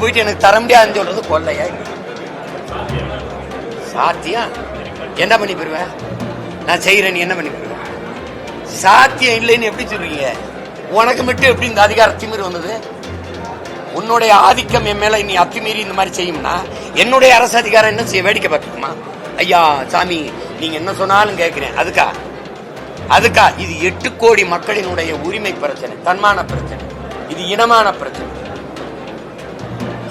போயிட்டு எனக்கு தர முடியாதுன்னு சொல்றது கொள்ளையா சாத்தியம் என்ன பண்ணி போயிருவேன் நான் செய்கிறேன் நீ என்ன பண்ணி போயிருவேன் சாத்தியம் இல்லைன்னு எப்படி சொல்றீங்க? உனக்கு மட்டும் எப்படி இந்த அதிகார திமிர் வந்தது? உன்னுடைய ஆதிக்கம் என் மேல நீ அத்துமீறி இந்த மாதிரி செய்யும்னா என்னுடைய அரசு அதிகாரம் என்ன செய்ய வேடிக்கை பார்க்கணுமா ஐயா சாமி நீங்க என்ன சொன்னாலும் கேட்கிறேன். அதுக்கா? அதுக்கா? இது எட்டு கோடி மக்களினுடைய உரிமை பிரச்சனை தன்மான பிரச்சனை. இது இனமான பிரச்சனை.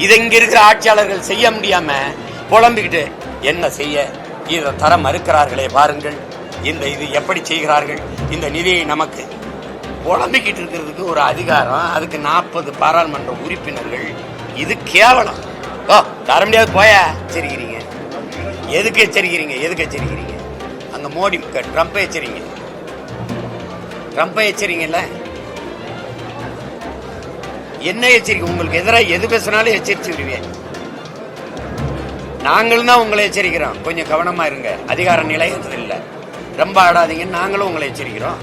இதை இங்க இருக்கிற ஆட்சியாளர்கள் செய்ய முடியாம புலம்பிக்கிட்டு என்ன செய்ய? இதை தர மறுக்கிறார்களே பாருங்கள். இந்த இது எப்படி செய்கிறார்கள்? இந்த நிதியை நமக்கு புலம்பிக்கிட்டு இருக்கிறதுக்கு ஒரு அதிகாரம் அதுக்கு நாற்பது பாராளுமன்ற உறுப்பினர்கள். இது கேவலம். ஓ தர முடியாது போயா. எச்சரிக்கிறீங்க. எதுக்கு எச்சரிக்கிறீங்க? எதுக்கு எச்சரிக்கிறீங்க? அங்க மோடி ட்ரம்ப் எச்சரிங்க. ட்ரம்ப் எச்சரிங்கல்ல என்ன எச்சரிக்கை? உங்களுக்கு எதிராக எது பேசினாலும் எச்சரிச்சு விடுவேன். நாங்களும் தான் உங்களை எச்சரிக்கிறோம். கொஞ்சம் கவனமா இருங்க. அதிகார நிலையத்தில் இல்லை. ரொம்ப ஆடாதீங்கன்னு நாங்களும் உங்களை எச்சரிக்கிறோம்.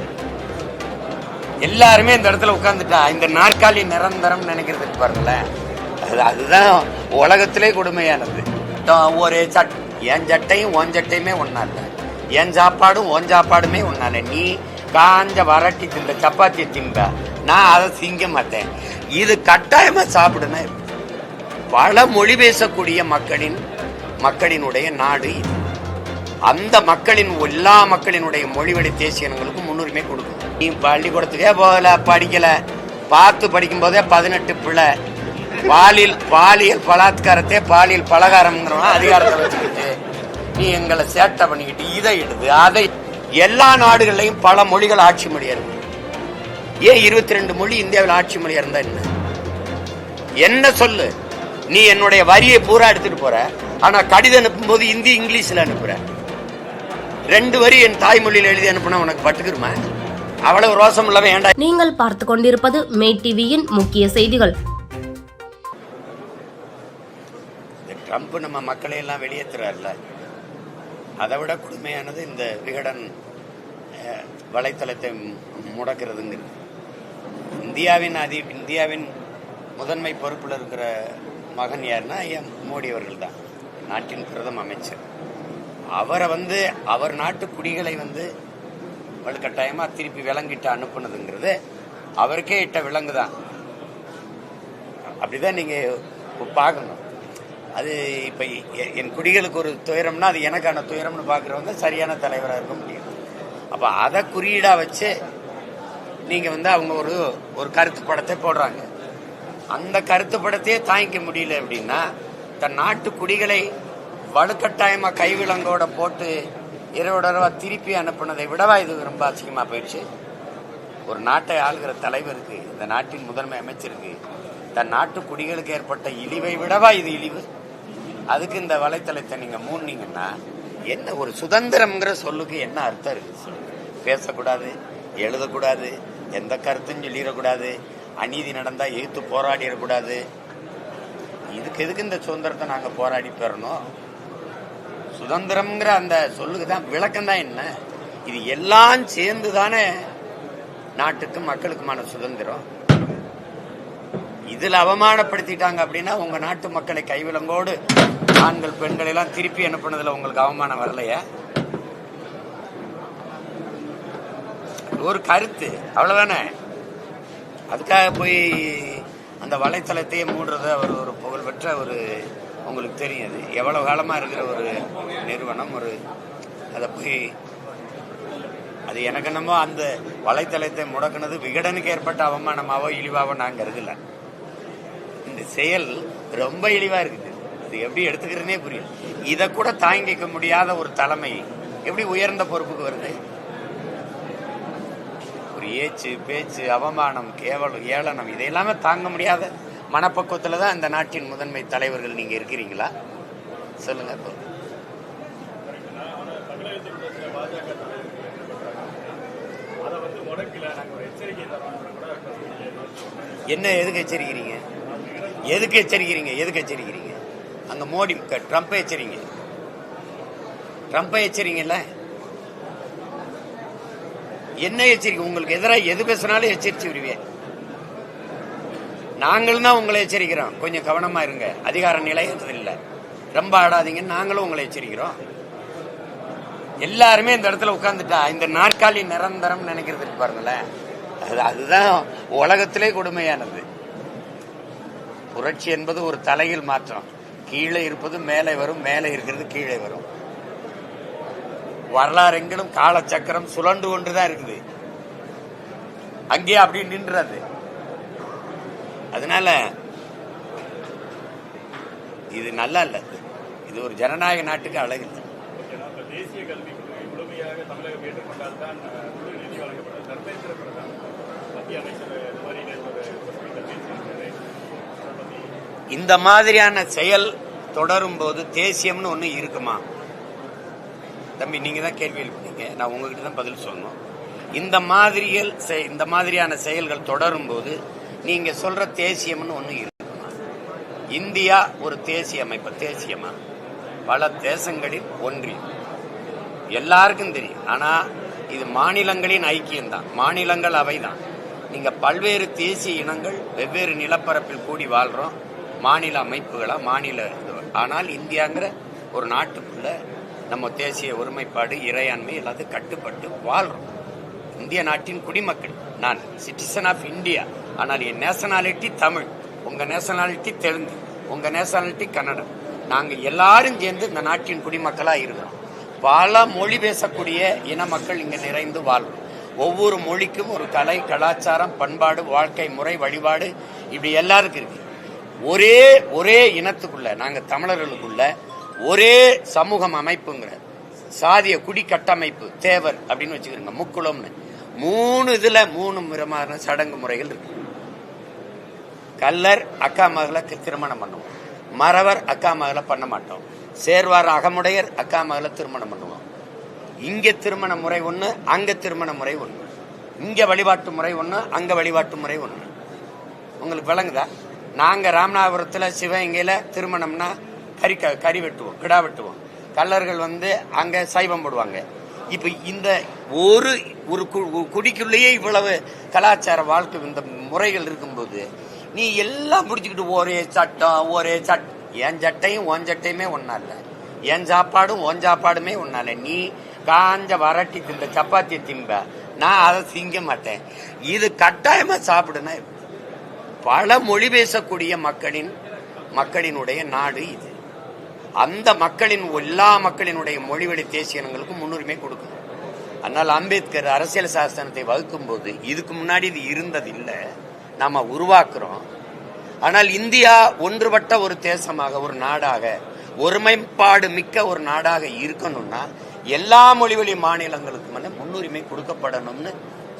எல்லாருமே இந்த இடத்துல உட்காந்துட்டா இந்த நாற்காலி நிரந்தரம் நினைக்கிறதுக்கு பாருங்களேன். அது அதுதான் உலகத்திலே கொடுமையானது. ஒரு சட் என் சட்டையும் உன் சட்டையுமே ஒன்றா இல்லை. என் சாப்பாடும் உன் சாப்பாடுமே ஒன்றா இல்லை. நீ காஞ்ச வரட்டி தின்ற சப்பாத்தி திம்ப நான் அதை திங்க மாட்டேன். இது கட்டாயமா சாப்பிடுனா பல மொழி பேசக்கூடிய மக்களின் மக்களினுடைய நாடு இது. அந்த மக்களின் எல்லா மக்களினுடைய மொழிவழி தேசிய இனங்களுக்கும் முன்னுரிமை கொடுக்கும். நீ பள்ளிக்கூடத்துக்கே போகல படிக்கல. பார்த்து படிக்கும் போதே பதினெட்டு பிள்ளை. பாலியல் பாலியல் பலாத்காரத்தே பாலியல் பலகாரம்ங்கிறவன் அதிகாரத்தை வச்சுக்கிட்டு நீ எங்களை சேட்டை பண்ணிக்கிட்டு இதை எடுது அதை எல்லா நாடுகள்லையும் பல மொழிகள் ஆட்சி மொழியா இருக்கு ஏன் இருபத்தி ரெண்டு மொழி இந்தியாவில் ஆட்சி மொழியா இருந்தா என்ன? என்ன சொல்லு? நீ என்னுடைய வரியை பூரா எடுத்துட்டு போற. ஆனா கடிதம் அனுப்பும்போது இந்தி இங்கிலீஷ்ல அனுப்புற. ரெண்டு வரி என் தாய்மொழியில் எழுதி அனுப்புனா உனக்கு பட்டுக்குருமா? அவ்வளவு ரோசம் இல்லாம ஏன்டா நீங்கள் பார்த்து கொண்டிருப்பது மே டிவியின் முக்கிய செய்திகள். ட்ரம்ப் நம்ம மக்களை எல்லாம் வெளியேற்றுறாருல அதை விட கொடுமையானது இந்த விகடன் வலைத்தளத்தை முடக்கிறதுங்கிறது. இந்தியாவின் அதி இந்தியாவின் முதன்மை பொறுப்பில் இருக்கிற மகன் யாருன்னா எம் மோடி அவர்கள் தான் நாட்டின் பிரதம அமைச்சர். அவரை வந்து அவர் நாட்டு குடிகளை வந்து வலுக்கட்டாயமா திருப்பி விலங்கிட்டு அனுப்புனதுங்கிறது அவருக்கே இட்ட விலங்கு தான் அப்படிதான் நீங்க பார்க்கணும் அது இப்ப எ- என் குடிகளுக்கு ஒரு துயரம்னா அது எனக்கான துயரம்னு பாக்குறவங்க சரியான தலைவராக இருக்க முடியும் அப்ப அதை குறியீடா வச்சு நீங்க வந்து அவங்க ஒரு ஒரு கருத்து படத்தை போடுறாங்க. அந்த கருத்து படத்தையே தாங்கிக்க முடியல அப்படின்னா தன் நாட்டு குடிகளை வலுக்கட்டாயமா கைவிலங்கோட போட்டு இரவு திருப்பி அனுப்புனதை விடவா இது ரொம்ப அசிங்கமா போயிடுச்சு. ஒரு நாட்டை ஆளுகிற தலைவருக்கு இந்த நாட்டின் முதன்மை அமைச்சருக்கு தன் நாட்டு குடிகளுக்கு ஏற்பட்ட இழிவை விடவா இது இழிவு? அதுக்கு இந்த வலைத்தளத்தை நீங்க மூடினீங்கன்னா என்ன ஒரு சுதந்திரம்ங்கிற சொல்லுக்கு என்ன அர்த்தம் இருக்கு சொல்லுங்க. பேசக்கூடாது எழுதக்கூடாது எந்த கருத்தும் சொல்லிடக்கூடாது அநீதி நடந்தா எதிர்த்து போராடிடக்கூடாது. இதுக்கு எதுக்கு இந்த சுதந்திரத்தை நாங்க போராடி பெறணும்? சுதந்திரம்ங்கிற அந்த சொல்லுக்கு தான் விளக்கம் தான் என்ன? இது எல்லாம் சேர்ந்து தானே நாட்டுக்கும் மக்களுக்குமான சுதந்திரம்? இதுல அவமானப்படுத்திட்டாங்க அப்படின்னா உங்க நாட்டு மக்களை கைவிலங்கோடு ஆண்கள் பெண்கள் எல்லாம் திருப்பி அனுப்புனதுல உங்களுக்கு அவமானம் வரலையா? ஒரு கருத்து அவ்வளவுதானே? அதுக்காக போய் அந்த வலைத்தளத்தையே மூடுறது அவர் ஒரு புகழ்பெற்ற ஒரு உங்களுக்கு தெரியும் அது எவ்வளவு காலமா இருக்கிற ஒரு நிறுவனம் ஒரு அதை போய் அது எனக்கு என்னமோ அந்த வலைத்தளத்தை முடக்குனது விகடனுக்கு ஏற்பட்ட அவமானமாவோ இழிவாவோ நான் கருதல இந்த செயல் ரொம்ப இழிவா இருக்குது. அது எப்படி எடுத்துக்கிறதுனே புரியல. இதை கூட தாங்கிக்க முடியாத ஒரு தலைமை எப்படி உயர்ந்த பொறுப்புக்கு வருது? ஒரு ஏச்சு பேச்சு அவமானம் கேவலம் ஏளனம் இதையெல்லாமே தாங்க முடியாத மனப்பக்குவத்தில் தான் இந்த நாட்டின் முதன்மை தலைவர்கள் நீங்கள் இருக்கிறீங்களா? சொல்லுங்க இப்போ என்ன எதுக்கு எச்சரிக்கிறீங்க? எதுக்கு எச்சரிக்கிறீங்க? எதுக்கு எச்சரிக்கிறீங்க? அங்க மோடி ட்ரம்ப்பை எச்சரிங்க. ட்ரம்ப்பை எச்சரிங்கல்ல? என்ன எச்சரிக்கை? உங்களுக்கு எதிராக எது பேசினாலும் எச்சரிச்சு விடுவேன் நாங்களும் தான் உங்களை எச்சரிக்கிறோம். கொஞ்சம் கவனமா இருங்க. அதிகார நிலையன்றது இல்லை. ரொம்ப ஆடாதீங்கன்னு நாங்களும் உங்களை எச்சரிக்கிறோம். எல்லாருமே இந்த இடத்துல உட்காந்துட்டா இந்த நாற்காலி நிரந்தரம் நினைக்கிறது பாருங்களேன். அது அதுதான் உலகத்திலே கொடுமையானது. புரட்சி என்பது ஒரு தலையில் மாற்றம். கீழே இருப்பது மேலே வரும் மேலே இருக்கிறது கீழே வரும். வரலாறு எங்கிலும் காலச்சக்கரம் சுழண்டு கொண்டுதான் இருக்குது. அங்கேயே அப்படி நின்றது. அதனால இது நல்லா இல்ல. இது ஒரு ஜனநாயக நாட்டுக்கு அழகு இல்லை. தேசிய கல்விக் முழுமையாக தமிழகம் ஏற்றுக்கொண்டால் தான் முழு நிதி வழங்கப்படும். தர்மேந்திர பிரதான் மத்திய அமைச்சர் இந்த மாதிரி நேற்று ஒரு பிரஸ்மீட்டில் பேசியிருக்காரு அதை பத்தி இந்த மாதிரியான செயல் தொடரும் போது தேசியம்னு ஒன்று இருக்குமா? தம்பி நீங்க தான் கேள்வி எழுப்பினீங்க நான் உங்ககிட்ட தான் பதில் சொல்லணும். இந்த மாதிரியல் இந்த மாதிரியான செயல்கள் தொடரும் போது நீங்க சொல்ற தேசியம்னு ஒன்று இருக்குமா? இந்தியா ஒரு தேசிய அமைப்பு தேசியமா? பல தேசங்களில் ஒன்றியம் எல்லாருக்கும் தெரியும். ஆனா இது மாநிலங்களின் ஐக்கியம்தான். மாநிலங்கள் அவைதான். நீங்க பல்வேறு தேசிய இனங்கள் வெவ்வேறு நிலப்பரப்பில் கூடி வாழ்றோம். மாநில அமைப்புகளாக மாநில இருந்தவர் ஆனால் இந்தியாங்கிற ஒரு நாட்டுக்குள்ள நம்ம தேசிய ஒருமைப்பாடு இறையாண்மை எல்லாத்தையும் கட்டுப்பட்டு வாழ்றோம். இந்திய நாட்டின் குடிமக்கள் நான் சிட்டிசன் ஆஃப் இந்தியா ஆனால் என் நேஷனாலிட்டி தமிழ் உங்கள் நேஷனாலிட்டி தெலுங்கு உங்கள் நேஷனாலிட்டி கன்னடம். நாங்கள் எல்லாரும் சேர்ந்து இந்த நாட்டின் குடிமக்களாக இருக்கிறோம். பல மொழி பேசக்கூடிய இன மக்கள் இங்கே நிறைந்து வாழ்றோம். ஒவ்வொரு மொழிக்கும் ஒரு கலை கலாச்சாரம் பண்பாடு வாழ்க்கை முறை வழிபாடு இப்படி எல்லாருக்கும் இருக்குது ஒரே ஒரே இனத்துக்குள்ள நாங்க தமிழர்களுக்குள்ள ஒரே சமூகம் அமைப்புங்கிற சாதிய குடி கட்டமைப்பு தேவர் அப்படின்னு வச்சுக்கிறோங்க முக்குளம்னு. மூணு இதுல மூணு விதமான சடங்கு முறைகள் இருக்கு. கல்லர் அக்கா மகளை திருமணம் பண்ணுவோம். மறவர் அக்கா மகளை பண்ண மாட்டோம். சேர்வார் அகமுடையர் அக்கா மகளை திருமணம் பண்ணுவோம். இங்க திருமண முறை ஒண்ணு அங்க திருமண முறை ஒண்ணு. இங்க வழிபாட்டு முறை ஒண்ணு அங்க வழிபாட்டு முறை ஒண்ணு. உங்களுக்கு விளங்குதா? நாங்க ராமநாதபுரத்துல சிவகங்கையில திருமணம்னா கறி க- கறி வெட்டுவோம் கிடா வெட்டுவோம். கல்லர்கள் வந்து அங்க சைவம் போடுவாங்க. இப்ப இந்த ஒரு ஒரு கு- குடிக்குள்ளேயே இவ்வளவு கலாச்சார வாழ்க்கை இந்த முறைகள் இருக்கும்போது நீ எல்லாம் பிடிச்சிக்கிட்டு ஒரே சட்டம் ஒரே சட் என் சட்டையும் உன் சட்டையுமே ஒன்னா இல்ல. என் சாப்பாடும் உன் சாப்பாடுமே ஒன்றா இல்லை. நீ காஞ்ச வரட்டி திம்ப சப்பாத்தி திம்ப. நான் அதை திங்க மாட்டேன். இது கட்டாயமா சாப்பிடுனா பல மொழி பேசக்கூடிய மக்களின் மக்களினுடைய நாடு இது. அந்த மக்களின் எல்லா மக்களினுடைய மொழிவழி தேசிய இனங்களுக்கு முன்னுரிமை கொடுக்கணும். அதனால் அம்பேத்கர் அரசியல் சாசனத்தை வகுக்கும் போது இதுக்கு முன்னாடி இது இருந்ததில்லை. நாம் நாம உருவாக்குறோம். ஆனால் இந்தியா ஒன்றுபட்ட ஒரு தேசமாக ஒரு நாடாக ஒருமைப்பாடு மிக்க ஒரு நாடாக இருக்கணும்னா எல்லா மொழிவழி மாநிலங்களுக்கு மேல முன்னுரிமை கொடுக்கப்படணும்னு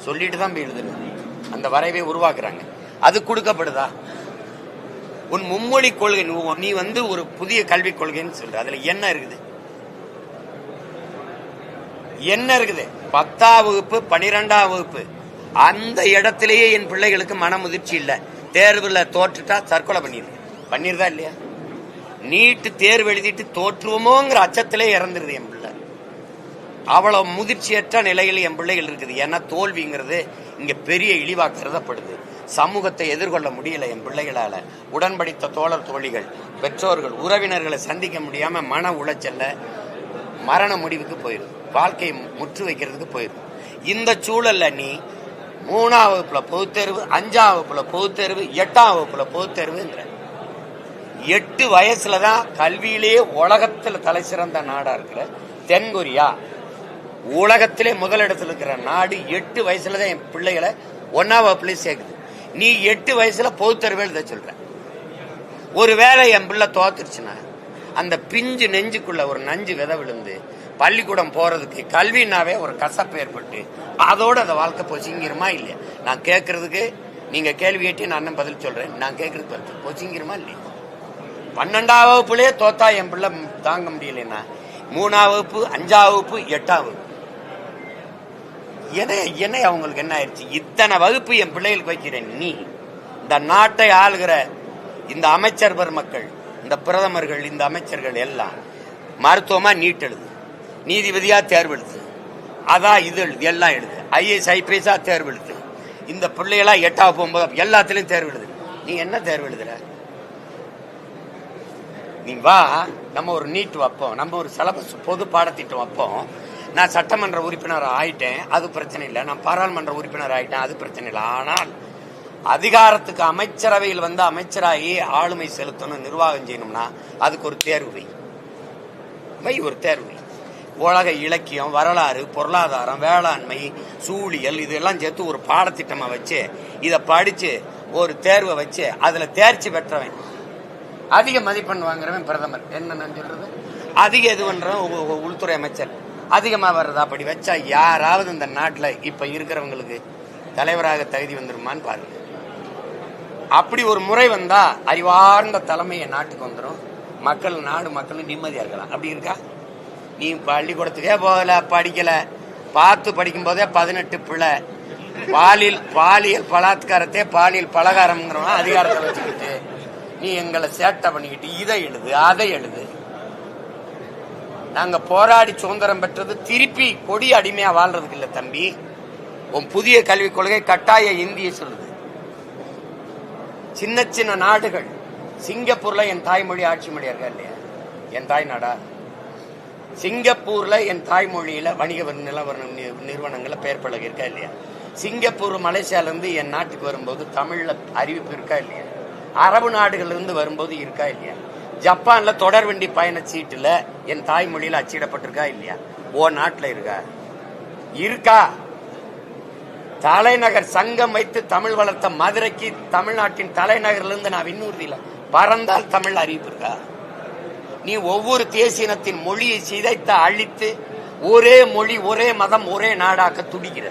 சொல்லிட்டு தான் போய் அந்த வரைவை உருவாக்குறாங்க. அது கொடுக்கப்படுதா? உன் மும்மொழி கொள்கை நீ- வந்து ஒரு புதிய கல்விக் கொள்கைன்னு சொல்ற. அதுல என்ன இருக்குது? என்ன இருக்குது? பத்தாம் வகுப்பு பனிரெண்டாம் வகுப்பு. அந்த இடத்திலேயே என் பிள்ளைகளுக்கு மன முதிர்ச்சி இல்ல. தேர்வுல தோற்றுட்டா தற்கொலை பண்ணிருது பண்ணிருதா இல்லையா? நீட்டு தேர்வு எழுதிட்டு தோற்றுவோமோங்கிற அச்சத்திலே இறந்துருது என் பிள்ளை. அவ்வளவு முதிர்ச்சியற்ற நிலையில் என் பிள்ளைகள் இருக்குது. ஏன்னா தோல்விங்கிறது இங்க பெரிய இழிவா கருதப்படுது. சமூகத்தை எதிர்கொள்ள முடியல என் பிள்ளைகளால. உடன்படித்த தோழர் தோழிகள் பெற்றோர்கள் உறவினர்களை சந்திக்க முடியாம மன உளைச்சல்ல மரண முடிவுக்கு போயிடும் வாழ்க்கையை முற்று வைக்கிறதுக்கு போயிடும் இந்த சூழல்ல நீ மூணாம் வகுப்புல பொதுத்தேர்வு அஞ்சாம் வகுப்புல பொதுத்தேர்வு எட்டாம் வகுப்புல பொதுத்தேர்வுங்கிற. எட்டு வயசுல தான் கல்வியிலேயே உலகத்துல தலை சிறந்த நாடா இருக்கிற தென்கொரியா. உலகத்திலே முதலிடத்தில் இருக்கிற நாடு எட்டு வயசுல தான் என் பிள்ளைகளை ஒன்னாம் வகுப்புலயே சேர்க்குது. நீ எட்டு வயசுல பொதுத்தருவே எழுத சொல்ற. ஒருவேளை என் பிள்ளை தோத்துருச்சுன்னா அந்த பிஞ்சு நெஞ்சுக்குள்ள ஒரு நஞ்சு விதை விழுந்து பள்ளிக்கூடம் போறதுக்கு கல்வினாவே ஒரு கசப்பு ஏற்பட்டு அதோட அந்த வாழ்க்கை பொசிங்கிருமா இல்லையா? நான் கேட்கறதுக்கு நீங்க கேள்வி கேட்டி நான் அண்ணன் பதில் சொல்றேன். நான் கேட்கறதுக்கு பதில் பொசிங்கிருமா இல்லையா? பன்னெண்டாம் வகுப்புலயே தோத்தா என் பிள்ளை தாங்க முடியலன்னா மூணாம் வகுப்பு அஞ்சாம் வகுப்பு எட்டாம் வகுப்பு. எதை என்ன அவங்களுக்கு என்ன ஆயிடுச்சு? இத்தனை வகுப்பு என் பிள்ளைகளுக்கு வைக்கிறேன் நீ. இந்த நாட்டை ஆளுகிற இந்த அமைச்சர் பெருமக்கள் இந்த பிரதமர்கள் இந்த அமைச்சர்கள் எல்லாம் மருத்துவமா நீட் எழுது. நீதிபதியா தேர்வு எழுது. அதான் இது எழுது. எல்லாம் எழுது. ஐஏஎஸ் ஐபிஎஸ்ஆ தேர்வு எழுது. இந்த பிள்ளைகளா எட்டாவது போகும்போது எல்லாத்துலயும் தேர்வு எழுது. நீ என்ன தேர்வு எழுதுற? நீ வா நம்ம ஒரு நீட் வைப்போம். நம்ம ஒரு சிலபஸ் பொது பாடத்திட்டம் வைப்போம். நான் சட்டமன்ற உறுப்பினர் ஆயிட்டேன் அது பிரச்சனை இல்லை. நான் பாராளுமன்ற உறுப்பினர் ஆயிட்டேன் அது பிரச்சனை இல்லை. ஆனால் அதிகாரத்துக்கு அமைச்சரவையில் வந்து அமைச்சராகி ஆளுமை செலுத்தணும் நிர்வாகம் செய்யணும்னா அதுக்கு ஒரு தேர்வு வை. ஒரு தேர்வு உலக இலக்கியம் வரலாறு பொருளாதாரம் வேளாண்மை சூழியல் இதெல்லாம் சேர்த்து ஒரு பாடத்திட்டமாக வச்சு இதை படித்து ஒரு தேர்வை வச்சு அதில் தேர்ச்சி பெற்றவன். அதிக மதிப்பெண் வாங்குறவன் பிரதமர். என்னென்னு சொல்கிறது அதிக இது பண்ணுறவன் உ- உள்துறை அமைச்சர். அதிகமா வர்றதா? அப்படி வச்சா யாராவது இந்த நாட்டில் இப்ப இருக்கிறவங்களுக்கு தலைவராக தகுதி வந்துருமான்னு பாருங்க. அப்படி ஒரு முறை வந்தா அறிவார்ந்த தலைமையை நாட்டுக்கு வந்துடும் மக்கள் நாடு மக்களும் நிம்மதியா இருக்கலாம். அப்படி இருக்கா? நீ பள்ளிக்கூடத்துக்கே போகல படிக்கல. பார்த்து படிக்கும் போதே பதினெட்டு பிள்ளை பாலியல் பாலியல் பலாத்காரத்தே பாலியல் பலகாரம்ங்கிறவன் அதிகாரத்தை வச்சுக்கிட்டு நீ எங்களை சேட்டை பண்ணிக்கிட்டு இதை எழுது அதை எழுது. நாங்க போராடி சுதந்திரம் பெற்றது திருப்பி கொடி அடிமையா வாழ்றதுக்கு இல்ல தம்பி. உன் புதிய கல்விக் கொள்கை கட்டாய இந்திய சொல்லுது. சின்ன சின்ன நாடுகள். சிங்கப்பூர்ல என் தாய்மொழி ஆட்சி மொழியா இருக்கா இல்லையா? என் தாய் நாடா? சிங்கப்பூர்ல என் தாய்மொழியில வணிக வரி- நிறுவனங்கள்ல பெயர் பலகை இருக்கா இல்லையா? சிங்கப்பூர் மலேசியால இருந்து என் நாட்டுக்கு வரும்போது தமிழ்ல அறிவிப்பு இருக்கா இல்லையா? அரபு நாடுகள்ல இருந்து வரும்போது இருக்கா இல்லையா? ஜப்பான்ல தொடர்வண்டி பயண சீட்டுல என் தாய்மொழியில அச்சிடப்பட்டிருக்கா இல்லையா? ஓ நாட்டுல இருக்கா? இருக்கா. தலைநகர் சங்கம் வைத்து தமிழ் வளர்த்த மதுரைக்கு தமிழ்நாட்டின் தலைநகர்ல இருந்து நான் விண்ணூர்தியில. பறந்தால் தமிழ் அறிவிப்பு இருக்கா? நீ ஒவ்வொரு தேசியனத்தின் மொழியை சிதைத்து அழித்து ஒரே மொழி ஒரே மதம் ஒரே நாடாக்க துடிக்கிற.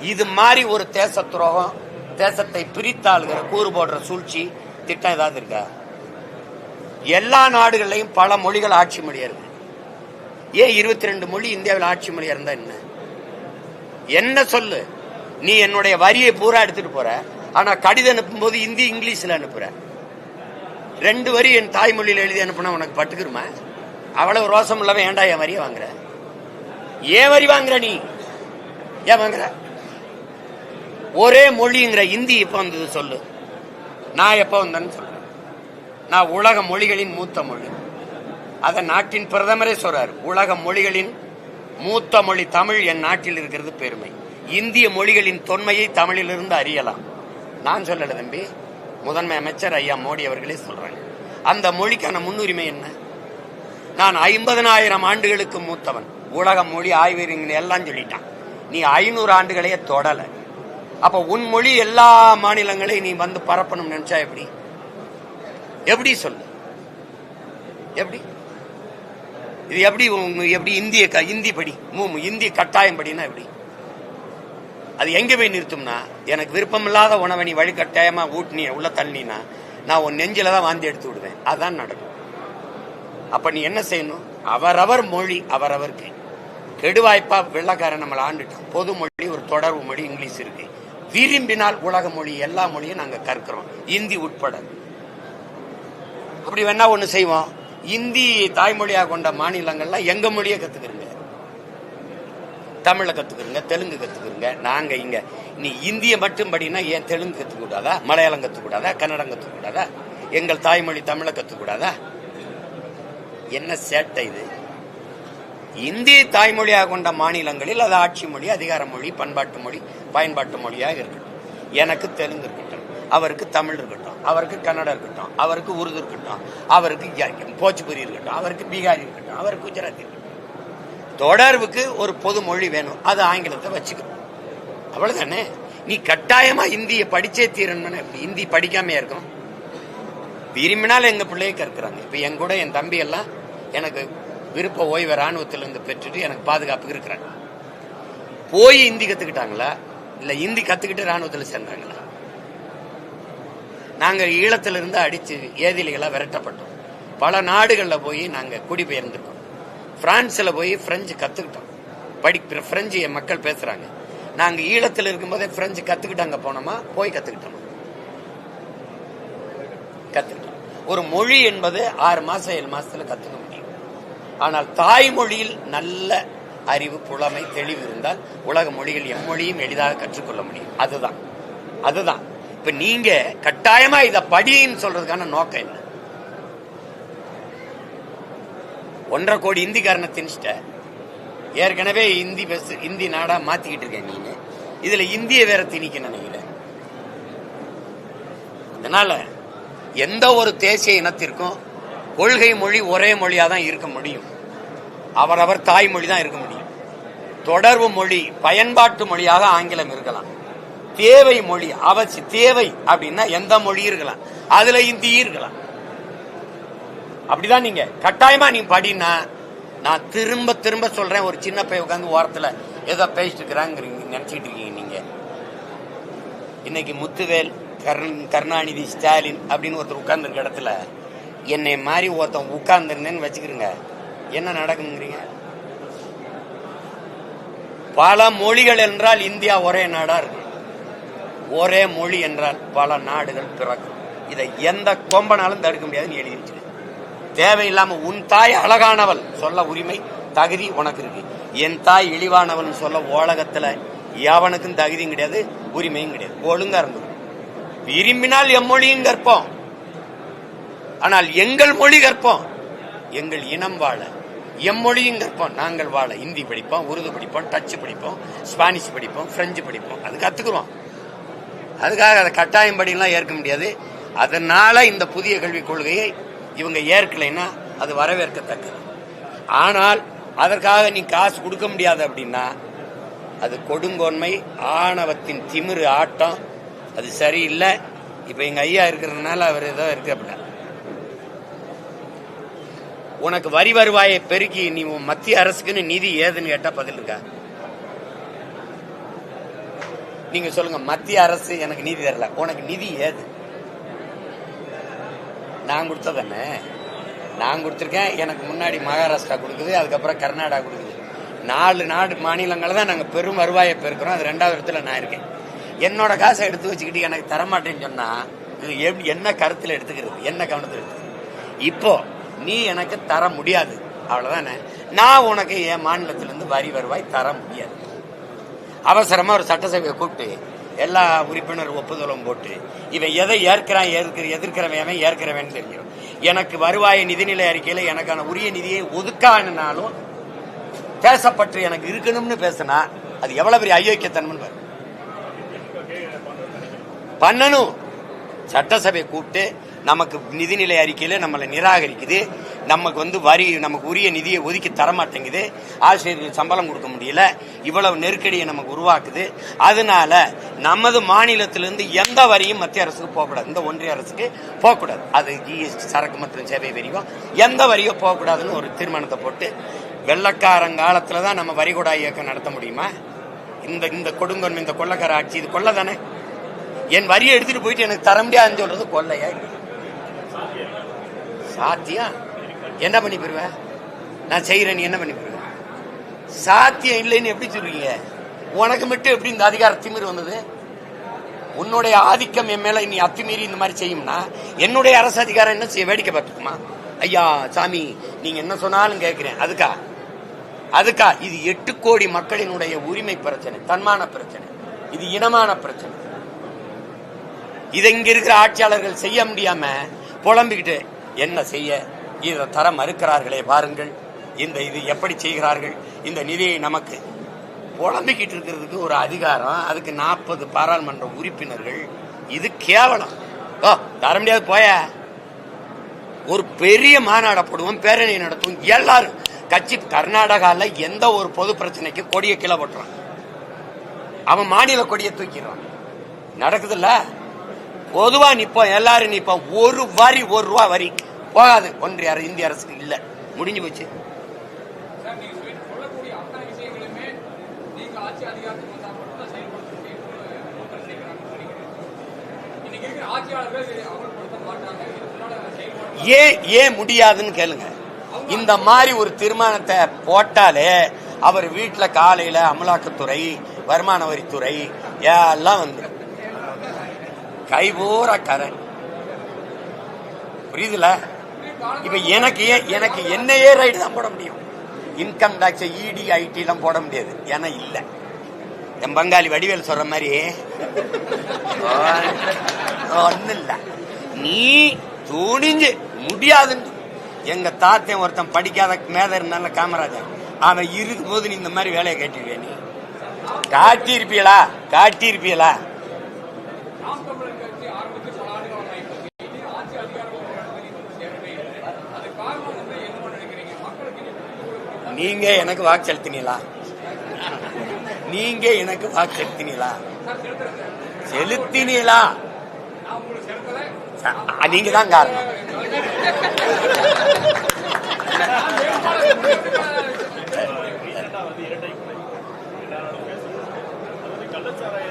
இது மாதிரி ஒரு தேச துரோகம் தேசத்தை பிரித்தாளுகிற கூறு போடுற சூழ்ச்சி திட்டம் ஏதாவது இருக்கா? எல்லா நாடுகள்லையும் பல மொழிகள் ஆட்சி மொழியா இருக்கு. ஏன் இருபத்தி ரெண்டு மொழி இந்தியாவில் ஆட்சி மொழியா இருந்தா என்ன? என்ன சொல்லு? நீ என்னுடைய வரியை பூரா எடுத்துட்டு போற. ஆனா கடிதம் அனுப்பும்போது இந்தி இங்கிலீஷ்ல அனுப்புற. ரெண்டு வரி என் தாய்மொழியில் எழுதி அனுப்புனா உனக்கு பட்டுக்குருமா? அவ்வளவு ரோசம் இல்லாம ஏண்டா என் வரியை வாங்குற? ஏன் வரி வாங்குற நீ? ஏன் வாங்குற? ஒரே மொழிங்கிற இந்தி இப்ப வந்தது சொல்லு. நான் எப்ப வந்தேன்னு சொல்றேன் நான் உலக மொழிகளின் மூத்த மொழி. அத நாட்டின் பிரதமரே சொல்றார். உலக மொழிகளின் மூத்த மொழி தமிழ் என் நாட்டில் இருக்கிறது பெருமை. இந்திய மொழிகளின் தொன்மையை தமிழிலிருந்து அறியலாம். நான் சொல்லல தம்பி. முதன்மை அமைச்சர் ஐயா மோடி அவர்களே சொல்றாங்க. அந்த மொழிக்கான முன்னுரிமை என்ன? நான் ஐம்பதனாயிரம் ஆண்டுகளுக்கு மூத்தவன். உலக மொழி ஆய்வறிஞர் எல்லாம் சொல்லிட்டான். நீ ஐநூறு ஆண்டுகளையே தொடல. அப்ப உன் மொழி எல்லா மாநிலங்களையும் நீ வந்து பரப்பணும்னு நினைச்சா எப்படி? எப்படி சொல்லு? எப்படி? இது எப்படி எப்படி இந்திய க- இந்தி படி மூ- இந்தி கட்டாயம் படினா எப்படி? அது எங்க போய் நிறுத்தும்னா எனக்கு விருப்பமில்லாத உணவை நீ வழி கட்டாயமா ஊட்டினி உள்ள தள்ளினா நான் உன் நெஞ்சில தான் வாந்தி எடுத்து விடுவேன். அதான் நடக்கும். அப்ப நீ என்ன செய்யணும்? அவரவர் மொழி அவரவருக்கு கெடுவாய்ப்பா வெள்ளக்காரன் நம்மளை ஆண்டுட்டோம் பொது மொழி ஒரு தொடர்பு மொழி இங்கிலீஷ் இருக்கு. விரும்பினால் உலக மொழி எல்லா மொழியும் நாங்க கற்கிறோம். இந்தி உட்பட. அப்படி வேணா ஒன்று செய்வோம். இந்தி தாய்மொழியாக கொண்ட மாநிலங்கள்ல எங்க மொழியை கத்துக்கிறீங்க? தமிழை கத்துக்கிறீங்க தெலுங்கு கத்துக்கிறீங்க நாங்க இங்க. நீ இந்திய மட்டும் படினா ஏன் தெலுங்கு கத்துக்கூடாதா? மலையாளம் கத்துக்கூடாதா? கன்னடம் கத்துக்கூடாதா? எங்கள் தாய்மொழி தமிழை கத்துக்கூடாதா? என்ன சேட்டை இது? இந்தி தாய்மொழியாக கொண்ட மாநிலங்களில் அது ஆட்சி மொழி அதிகார மொழி பண்பாட்டு மொழி பயன்பாட்டு மொழியாக இருக்கட்டும். எனக்கு தெலுங்கு இருக்கட்டும். அவருக்கு தமிழ் இருக்கட்டும் அவருக்கு கன்னடம் இருக்கட்டும் அவருக்கு உருது இருக்கட்டும் அவருக்கு ய- போச்சுபுரி இருக்கட்டும் அவருக்கு பீகாரி இருக்கட்டும் அவருக்கு குஜராத்தி இருக்கட்டும். தொடர்புக்கு ஒரு பொது மொழி வேணும். அது ஆங்கிலத்தை வச்சுக்கணும் அவ்வளவுதானே? நீ கட்டாயமா இந்திய படிச்சே தீரணும்னு எப்படி இந்தி படிக்காம இருக்கும் விரும்பினால் எங்க பிள்ளைய கற்கிறாங்க. இப்ப என் கூட என் தம்பி எல்லாம் எனக்கு விருப்ப ஓய்வு ராணுவத்திலிருந்து பெற்றுட்டு எனக்கு பாதுகாப்பு இருக்கிறாங்க. போய் இந்தி கத்துக்கிட்டாங்களா? இல்ல இந்தி கத்துக்கிட்டு ராணுவத்தில் சேர்ந்தாங்களா? நாங்கள் ஈழத்திலிருந்து அடித்து ஏதிலிகளா விரட்டப்பட்டோம். பல நாடுகளில் போய் நாங்கள் குடிபெயர்ந்திருக்கோம். பிரான்ஸில் போய் ஃப்ரெஞ்சு கற்றுக்கிட்டோம் படி ஃப்ரெஞ்சு என் மக்கள் பேசுகிறாங்க நாங்கள் ஈழத்தில் இருக்கும்போதே ஃப்ரெஞ்சு கற்றுக்கிட்டாங்க போனோமா? போய் கற்றுக்கிட்டோம் கற்றுக்கிட்டோம் ஒரு மொழி என்பது ஆறு மாதம் ஏழு மாதத்தில் கற்றுக்க முடியும். ஆனால் தாய்மொழியில் நல்ல அறிவு புலமை தெளிவு இருந்தால் உலக மொழிகள் எம்மொழியும் எளிதாக கற்றுக்கொள்ள முடியும். அதுதான். அதுதான். இப்ப நீங்க கட்டாயமா இத படின்னு சொல்றதுக்கான நோக்கம் என்ன? ஒன்றரை கோடி இந்திக்காரனை திணிச்சிட்ட. ஏற்கனவே இந்தி பஸ் இந்தி நாடா மாத்திக்கிட்டு இருக்கேன் நீனு. இதுல இந்திய வேற திணிக்க நினைக்கிறேன். அதனால எந்த ஒரு தேசிய இனத்திற்கும் கொள்கை மொழி ஒரே மொழியா தான் இருக்க முடியும். அவரவர் தாய்மொழி தான் இருக்க முடியும். தொடர்பு மொழி பயன்பாட்டு மொழியாக ஆங்கிலம் இருக்கலாம். தேவை மொழி அவசி தேவை அப்படின்னா எந்த மொழி இருக்கலாம் அதுல இந்தி இருக்கலாம். அப்படிதான் நீங்க கட்டாயமா நீங்க படினா நான் திரும்ப திரும்ப சொல்றேன் ஒரு சின்ன பைய உட்காந்து ஓரத்துல ஏதோ பேசிட்டு இருக்கிறாங்கிறீங்க நினைச்சிட்டு இருக்கீங்க நீங்க. இன்னைக்கு முத்துவேல் கருண் கருணாநிதி ஸ்டாலின் அப்படின்னு ஒருத்தர் உட்கார்ந்துருக்க இடத்துல என்னை மாதிரி ஒருத்தன் உட்கார்ந்துருந்தேன்னு வச்சுக்கிறீங்க என்ன நடக்குங்கிறீங்க பல மொழிகள் என்றால் இந்தியா ஒரே நாடா இருக்கு. ஒரே மொழி என்றால் பல நாடுகள் பிறக்கும். இதை எந்த கொம்பனாலும் தடுக்க முடியாதுன்னு எழுதி வச்சிரு தேவையில்லாம உன் தாய் அழகானவள் சொல்ல உரிமை தகுதி உனக்கு இருக்கு. என் தாய் இழிவானவள் சொல்ல உலகத்துல எவனுக்கும் தகுதியும் கிடையாது உரிமையும் கிடையாது. ஒழுங்கா இருந்தது விரும்பினால் எம்மொழியும் கற்போம். ஆனால் எங்கள் மொழி கற்போம். எங்கள் இனம் வாழ எம்மொழியும் கற்போம். நாங்கள் வாழ இந்தி படிப்போம் உருது படிப்போம் டச்சு படிப்போம் ஸ்பானிஷ் படிப்போம் பிரெஞ்சு படிப்போம். அது கத்துக்கிறோம் அதுக்காக அதை கட்டாயம் படிலாம் ஏற்க முடியாது. அதனால இந்த புதிய கல்விக் கொள்கையை இவங்க ஏற்கலைன்னா அது வரவேற்கத்தக்கது. ஆனால் அதற்காக நீ காசு கொடுக்க முடியாது அப்படின்னா அது கொடுங்கோன்மை ஆணவத்தின் திமிரு ஆட்டம் அது சரியில்லை. இப்ப எங்க ஐயா இருக்கிறதுனால அவர் ஏதோ இருக்கப்பட உனக்கு வரி வருவாயை பெருக்கி நீ உன் மத்திய அரசுக்குன்னு நிதி ஏதுன்னு கேட்டா பதில் இருக்கா? நீங்க சொல்லுங்க மத்திய அரசு எனக்கு நிதி தரல. உனக்கு நிதி ஏது? நான் கொடுத்ததானே நான் கொடுத்துருக்கேன் எனக்கு முன்னாடி மகாராஷ்டிரா கொடுக்குது அதுக்கப்புறம் கர்நாடகா கொடுக்குது. நாலு நாடு மாநிலங்களை தான் நாங்கள் பெரும் வருவாயை பெருக்கிறோம். அது ரெண்டாவது இடத்துல நான் இருக்கேன். என்னோட காசை எடுத்து வச்சுக்கிட்டு எனக்கு தரமாட்டேன்னு சொன்னா இது எப்படி என்ன கருத்தில் எடுத்துக்கிறது? என்ன கவனத்தில் எடுத்துக்கிறது? இப்போ நீ எனக்கு தர முடியாது. அவ்வளோதானே நான் உனக்கு என் மாநிலத்திலேருந்து வரி வருவாய் தர முடியாது. அவசரமா ஒரு சட்டசபையை கூப்பிட்டு எல்லா உறுப்பினர் ஒப்புதலும் போட்டு இவன் எதை ஏற்கிறான் எதிர்க்கிற எதிர்க்கிறவன் ஏற்கிறவன் தெரியும் எனக்கு வருவாய் நிதிநிலை அறிக்கையில எனக்கான உரிய நிதியை ஒதுக்கானாலும் பேசப்பட்டு எனக்கு இருக்கணும்னு பேசினா அது எவ்வளவு பெரிய அயோக்கியத்தன்மை பண்ணணும். சட்டசபை கூப்பிட்டு நமக்கு நிதிநிலை அறிக்கையில் நம்மளை நிராகரிக்குது. நமக்கு வந்து வரி நமக்கு உரிய நிதியை ஒதுக்கி தர மாட்டேங்குது சம்பளம் கொடுக்க முடியல. இவ்வளவு நெருக்கடியை நமக்கு உருவாக்குது. அதனால நமது மாநிலத்திலிருந்து எந்த வரியும் மத்திய அரசுக்கு போகக்கூடாது. இந்த ஒன்றிய அரசுக்கு போகக்கூடாது. அது ஜிஎஸ்டி சரக்கு மற்றும் சேவை வரியும் எந்த வரியோ போகக்கூடாதுன்னு ஒரு தீர்மானத்தை போட்டு வெள்ளக்காரங்காலத்தில் தான் நம்ம வரிகொடா இயக்கம் நடத்த முடியுமா? இந்த இந்த கொடுங்கொன்மை இந்த கொள்ளக்கார ஆட்சி இது கொள்ள தானே? என் வரியை எடுத்துட்டு போயிட்டு எனக்கு தர முடியாதுன்னு சொல்றது கொள்ளையா சாத்தியம் என்ன பண்ணி போயிருவேன் நான் செய்யறேன் நீ என்ன பண்ணி போயிருவேன் சாத்தியம் இல்லைன்னு எப்படி சொல்றீங்க? உனக்கு மட்டும் எப்படி இந்த அதிகார திமிர் வந்தது? உன்னுடைய ஆதிக்கம் என் மேல நீ அத்துமீறி இந்த மாதிரி செய்யும்னா என்னுடைய அரசு அதிகாரம் என்ன செய்ய வேடிக்கை பார்த்துக்குமா? ஐயா சாமி நீங்க என்ன சொன்னாலும் கேட்கிறேன். அதுக்கா? அதுக்கா? இது எட்டு கோடி மக்களினுடைய உரிமை பிரச்சனை தன்மான பிரச்சனை. இது இனமான பிரச்சனை. இதை இங்க இருக்கிற ஆட்சியாளர்கள் செய்ய முடியாம புலம்பிக்கிட்டு என்ன செய்ய? இதை தர மறுக்கிறார்களே பாருங்கள். இந்த இது எப்படி செய்கிறார்கள்? இந்த நிதியை நமக்கு. புலம்பிக்கிட்டு இருக்கிறதுக்கு ஒரு அதிகாரம் அதுக்கு நாற்பது பாராளுமன்ற உறுப்பினர்கள். இது கேவலம். ஓ தர முடியாது போய. ஒரு பெரிய மாநாட போடுவோம் பேரணி நடத்துவோம். எல்லாரும் கட்சி கர்நாடகாவில் எந்த ஒரு பொது பிரச்சனைக்கு கொடியை கீழே போட்டுறான் அவன் மாநில கொடியை தூக்கிடுறான். நடக்குதுல்ல? பொதுவா நிப்போம் எல்லாரும் நிப்போம். ஒரு வரி ஒரு ரூபா வரி. போகாது. ஒன்றிய அரசு இந்திய அரசுக்கு இல்ல. முடிஞ்சு போச்சு. ஏன் ஏன் முடியாதுன்னு கேளுங்க. இந்த மாதிரி ஒரு தீர்மானத்தை போட்டாலே அவர் வீட்டுல காலையில அமலாக்கத்துறை வருமான வரித்துறை எல்லாம் வந்துடும் கைபூரா கரை புரியுதுல? இப்ப எனக்கு எனக்கு என்னையே ரைடு தான் போட முடியும். இன்கம் டாக்ஸ் இடி ஐடி எல்லாம் போட முடியாது. ஏன்னா இல்ல. என் பங்காளி வடிவேல் சொல்ற மாதிரி ஒன்னும் இல்ல. நீ துணிஞ்சு முடியாதுன்னு. எங்க தாத்தன் ஒருத்தன் படிக்காத மேத இருந்தால காமராஜர். அவன் இருக்கும் போது நீ இந்த மாதிரி வேலையை கேட்டிருவே நீ? காட்டியிருப்பியலா? காட்டியிருப்பீங்களா நீங்க எனக்கு வாக்கு செலுத்தினீங்களா நீங்க எனக்கு வாக்கு செலுத்தினீங்களா செலுத்தினீங்களா நீங்க தான் காரணம். கள்ளச்சாராய